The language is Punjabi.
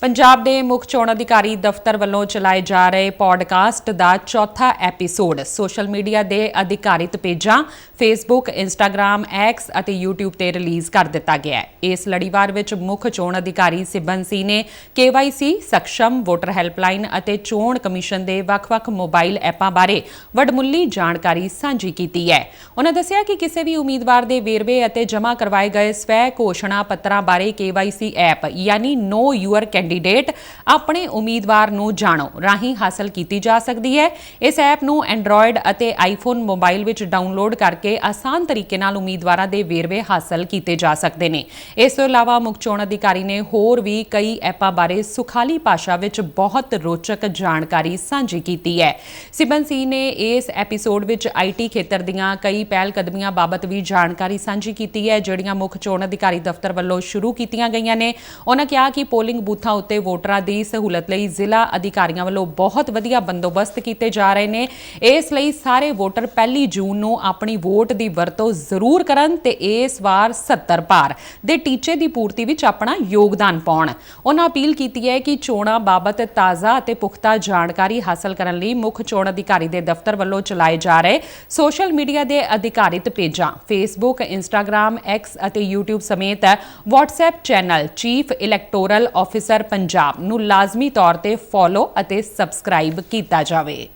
ਪੰਜਾਬ ਦੇ ਮੁੱਖ ਚੋਣ ਅਧਿਕਾਰੀ ਦਫ਼ਤਰ ਵੱਲੋਂ ਚਲਾਏ ਜਾ ਰਹੇ ਪੋਡਕਾਸਟ ਦਾ ਚੌਥਾ ਐਪੀਸੋਡ ਸੋਸ਼ਲ ਮੀਡੀਆ ਦੇ ਅਧਿਕਾਰਿਤ ਪੇਜਾਂ ਫੇਸਬੁੱਕ ਇੰਸਟਾਗ੍ਰam ਐਕਸ ਅਤੇ YouTube ਤੇ ਰਿਲੀਜ਼ ਕਰ ਦਿੱਤਾ ਗਿਆ ਹੈ। ਇਸ ਲੜੀਵਾਰ ਵਿੱਚ ਮੁੱਖ ਚੋਣ ਅਧਿਕਾਰੀ ਸਿਬਨ ਸੀ ਨੇ KYC ਸક્ષਮ ਵੋਟਰ ਹੈਲਪਲਾਈਨ ਅਤੇ ਚੋਣ ਕਮਿਸ਼ਨ ਦੇ ਵੱਖ-ਵੱਖ ਮੋਬਾਈਲ ਐਪਾਂ ਬਾਰੇ ਵਡਮੁੱਲੀ ਜਾਣਕਾਰੀ ਸਾਂਝੀ ਕੀਤੀ ਹੈ। ਉਹਨਾਂ ਦੱਸਿਆ ਕਿ ਕਿਸੇ ਵੀ ਉਮੀਦਵਾਰ ਦੇ ਵੇਰਵੇ ਅਤੇ ਜਮ੍ਹਾਂ ਕਰਵਾਏ ਗਏ ਸਵੈ ਘੋਸ਼ਣਾ ਪੱਤਰਾਂ ਬਾਰੇ KYC ਐਪ, ਯਾਨੀ ਨੋ ਯੂਅਰ ਕੈਂਡੀਡੇਟ ਆਪਣੇ ਉਮੀਦਵਾਰ ਨੂੰ ਜਾਣੋ, ਰਾਹੀਂ ਹਾਸਲ ਕੀਤੀ ਜਾ ਸਕਦੀ ਹੈ। ਇਸ ਐਪ ਨੂੰ ਐਂਡਰੋਇਡ ਅਤੇ ਆਈਫੋਨ ਮੋਬਾਈਲ ਵਿੱਚ ਡਾਊਨਲੋਡ ਕਰਕੇ ਆਸਾਨ ਤਰੀਕੇ ਨਾਲ ਉਮੀਦਵਾਰਾਂ ਦੇ ਵੇਰਵੇ ਹਾਸਲ ਕੀਤੇ ਜਾ ਸਕਦੇ ਨੇ। ਇਸ ਤੋਂ ਇਲਾਵਾ ਮੁੱਖ ਚੋਣ ਅਧਿਕਾਰੀ ਨੇ ਹੋਰ ਵੀ ਕਈ ਐਪਾਂ ਬਾਰੇ ਸੁਖਾਲੀ ਭਾਸ਼ਾ ਵਿੱਚ ਬਹੁਤ ਰੋਚਕ ਜਾਣਕਾਰੀ ਸਾਂਝੀ ਕੀਤੀ ਹੈ। ਸਿਬਨ ਸੀ ਨੇ ਇਸ ਐਪੀਸੋਡ ਵਿੱਚ ਆਈਟੀ ਖੇਤਰ ਦੀਆਂ ਕਈ ਪਹਿਲ ਕਦਮੀਆਂ ਬਾਬਤ ਵੀ ਜਾਣਕਾਰੀ ਸਾਂਝੀ ਕੀਤੀ ਹੈ, ਜਿਹੜੀਆਂ ਮੁੱਖ ਚੋਣ ਅਧਿਕਾਰੀ ਦਫ਼ਤਰ ਵੱਲੋਂ ਸ਼ੁਰੂ ਕੀਤੀਆਂ ਗਈਆਂ ਨੇ। ਉਹਨਾਂ ਕਿਹਾ ਕਿ ਪੋਲਿੰਗ ਬੂਥਾਂ ਉੱਤੇ ਵੋਟਰਾਂ ਦੀ ਸਹੂਲਤ ਲਈ ਜ਼ਿਲ੍ਹਾ ਅਧਿਕਾਰੀਆਂ ਵੱਲੋਂ ਬਹੁਤ ਵਧੀਆ ਬੰਦੋਬਸਤ ਕੀਤੇ ਜਾ ਰਹੇ ਨੇ। ਇਸ ਲਈ ਸਾਰੇ ਵੋਟਰ ਪਹਿਲੀ ਜੂਨ ਨੂੰ ਆਪਣੀ ਵੋਟ ਦੀ ਵਰਤੋਂ ਜ਼ਰੂਰ ਕਰਨ ਤੇ ਇਸ ਵਾਰ 70 ਪਾਰ ਦੇ ਟੀਚੇ ਦੀ ਪੂਰਤੀ ਵਿੱਚ ਆਪਣਾ ਯੋਗਦਾਨ ਪਾਉਣ। ਉਹਨਾਂ ਅਪੀਲ ਕੀਤੀ ਹੈ ਕਿ ਚੋਣਾਂ ਬਾਬਤ ਤਾਜ਼ਾ ਅਤੇ ਪੁਖਤਾ ਜਾਣਕਾਰੀ ਹਾਸਲ ਕਰਨ ਲਈ ਮੁੱਖ ਚੋਣ ਅਧਿਕਾਰੀ ਦੇ ਦਫ਼ਤਰ ਵੱਲੋਂ ਚਲਾਏ ਜਾ ਰਹੇ ਸੋਸ਼ਲ ਮੀਡੀਆ ਦੇ ਅਧਿਕਾਰਿਤ ਪੇਜਾਂ ਫੇਸਬੁੱਕ ਇੰਸਟਾਗ੍ਰam ਐਕਸ ਅਤੇ YouTube ਸਮੇਤ WhatsApp channel chief electoral officer Punjab ਨੂੰ ਲਾਜ਼ਮੀ ਤੌਰ ਤੇ ਫੋਲੋ ਅਤੇ ਸਬਸਕ੍ਰਾਈਬ ਕੀਤਾ ਜਾਵੇ।